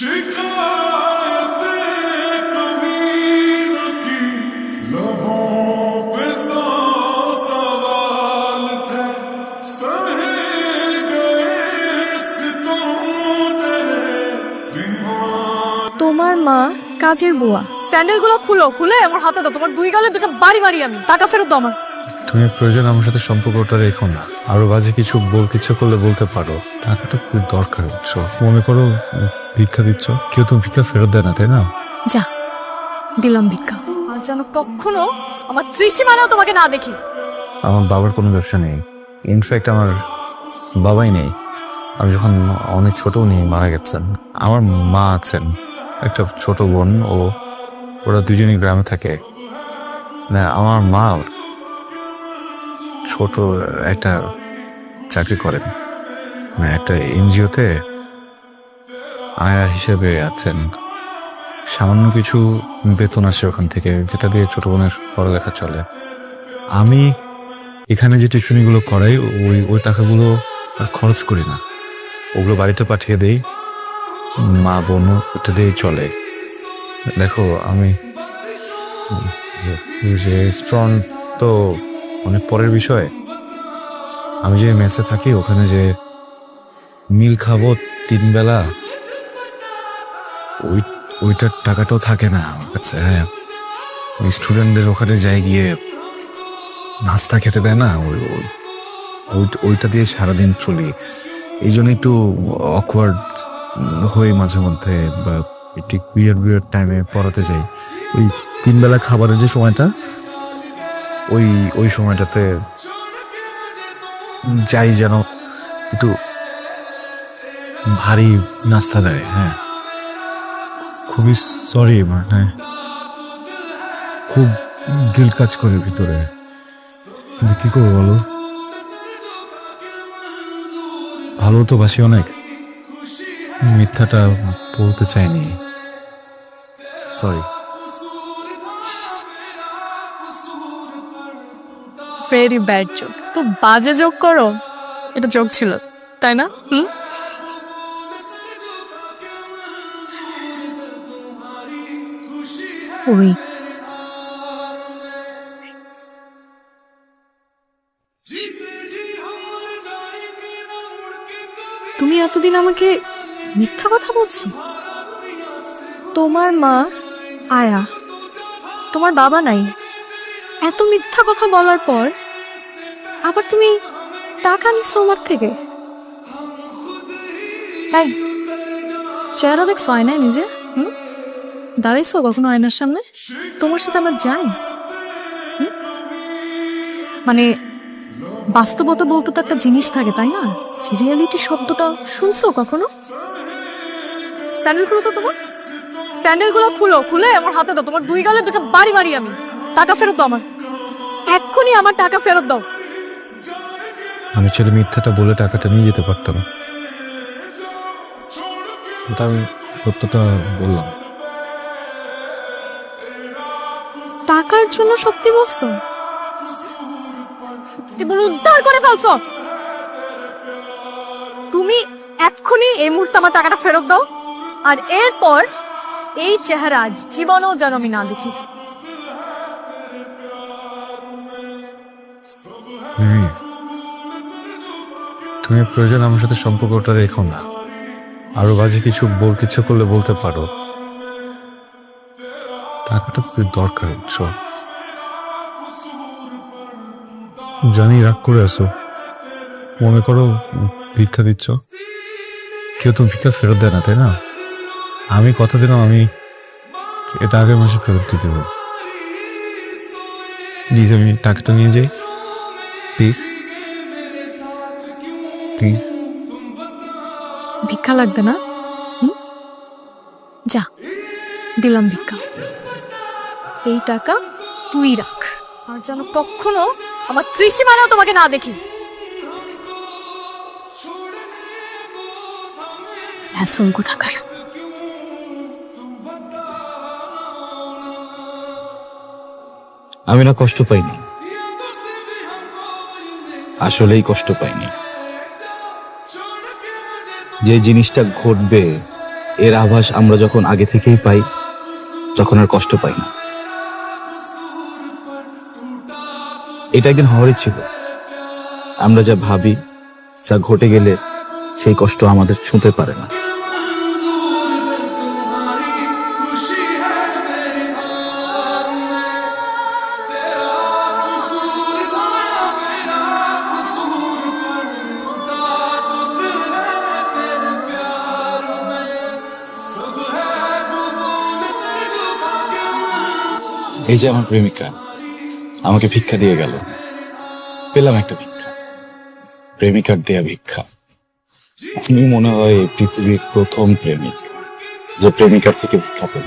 তোমার মা কাজের বুয়া। স্যান্ডেলগুলো খুলো, খুলে আমার হাতে দাও। তোমার দুই গালে দুটো বাড়ি মারি আমি। টাকা ফেরত দাও আমার। তুমি প্রয়োজন আমার সাথে সম্পর্কটা রেখো না। আরও বাজে কিছু বলতে ইচ্ছে করলে বলতে পারো। টাকাটা খুব দরকার মনে করো ভিক্ষা দিচ্ছ? কেউ তো ভিক্ষা ফেরত দেয় না তাই না? যা দিলাম ভিক্ষা। আর যেন কখনো আমার ত্রিসীমানাও তোমাকে না দেখি। আমার বাবার কোনো ব্যবসা নেই। ইনফ্যাক্ট আমার বাবাই নেই। আমি যখন অনেক ছোট উনি মারা গেছেন। আমার মা আছেন একটা ছোট বোন ও ওরা দুজনেই গ্রামে থাকে। না আমার মা ছোট একটা চাকরি করেন। না একটা এনজিওতে আয়া হিসেবে আছেন। সামান্য কিছু বেতন আসে ওখান থেকে, যেটা দিয়ে ছোট বোনের পড়ালেখা চলে। আমি এখানে যে টিউশনিগুলো করাই, ওই ওই টাকাগুলো আর খরচ করি না। ওগুলো বাড়িতে পাঠিয়ে দেই, মা, বোন, ওটা দিয়েই চলে। দেখো, আমি যে স্ট্রং তো অনেক পরের বিষয়। আমি যে মেসে থাকি, ওখানে যে মিল খাব তিন বেলা ওই, ওইটার টাকাটাও থাকে না। আমার কাছে হ্যাঁ। ওই স্টুডেন্টদের ওখানে যাই গিয়ে নাস্তা খেতে দেয় না? ওই, ওই- ওই- ওইটা দিয়ে সারাদিন চলি। এই জন্য একটু অকওয়ার্ড হই মাঝে মধ্যে বা একটু বিয়ার বিয়ার টাইমে পড়াতে যাই। ওই তিন বেলা খাবারের যে সময়টা, ওই ওই সময়টাতে যাই যেন একটু ভারী নাস্তা দেয় হ্যাঁ। খুবই সরি মানে খুব গিল কাজ করে ভিতরে। কিন্তু কি করব বলো? ভালো তো বাসি অনেক। মিথ্যাটা বলতে চাইনি। সরি ভেরি ব্যাড জোক তো বাজে জোক করো। এটা জোক ছিল, তাই না? হুম? ওই। তুমি এতদিন আমাকে মিথ্যা কথা বলছো? তোমার মা আয়া, তোমার বাবা নাই। এত মিথ্যা কথা বলার পর আবার তুমি টাকা নিচ্ছ আমার থেকে? তাই চেহারা দেখছ আয়নায় নিজে? দাঁড়াইছো কখনো আয়নার সামনে? তোমার সাথে আমার যাই। মানে বাস্তবতা বলতে তো একটা জিনিস থাকে, তাই না? রিয়ালিটি শব্দটা শুনছো কখনো? স্যান্ডেল খুলো তো তোমার? স্যান্ডেলগুলো খুলো, খুলে আমার হাতে দাও। তোমার দুই গালে দুটো বাড়ি মারি আমি। টাকা ফেরত দাও আমার। এক্ষুনি আমার টাকা ফেরত দাও। আমি ছেলে মিথ্যাটা বলে টাকাটা নিয়ে যেতে পারতাম। আমি সত্যটা বললাম। টাকার জন্য সত্যি বলছো উদ্ধার করে ফেলছো! তুমি এক্ষুনি এই মুহূর্তে আমার টাকাটা ফেরত দাও, আর এরপর এই চেহারা জীবনেও যেন আমি না দেখি। তুমি প্রয়োজন আমার সাথে সম্পর্কটা রেখো না। আরও বাজে কিছু বলতে ইচ্ছে করলে বলতে পারো। টাকাটা খুব দরকার বুঝছ জানি রাগ করে আসো মনে করো ভিক্ষা দিচ্ছ। কেউ তো ভিক্ষা ফেরত দেয় না, তাই না? আমি কথা দিলাম, আমি এটা আগের মাসে ফেরত দিয়ে দেবো প্লিজ আমি টাকাটা নিয়ে যাই। প্লিজ প্লিজ ভিক্ষা লাগবে না? যা, দিলাম ভিক্ষা। এই টাকা তুই রাখ। আর যেন কখনো আমার ত্রিসীমানাও তোমাকে না দেখি। আমি না কষ্ট পাইনি। আসলেই কষ্ট পাইনি। যে জিনিসটা ঘটবে, এর আভাস আমরা যখন আগে থেকেই পাই, তখন আর কষ্ট পাই না। এটা একদিন হওয়ারই ছিল। আমরা যা ভাবি, তা ঘটে গেলে সেই কষ্ট আমাদের ছুঁতে পারে না। এই যে আমার প্রেমিকা। আমাকে ভিক্ষা দিয়ে গেল। পেলাম একটা ভিক্ষা। প্রেমিকার দেয়া ভিক্ষা। আমি মনে হয় পৃথিবীর প্রথম প্রেমিক, যে প্রেমিকার থেকে ভিক্ষা পেল।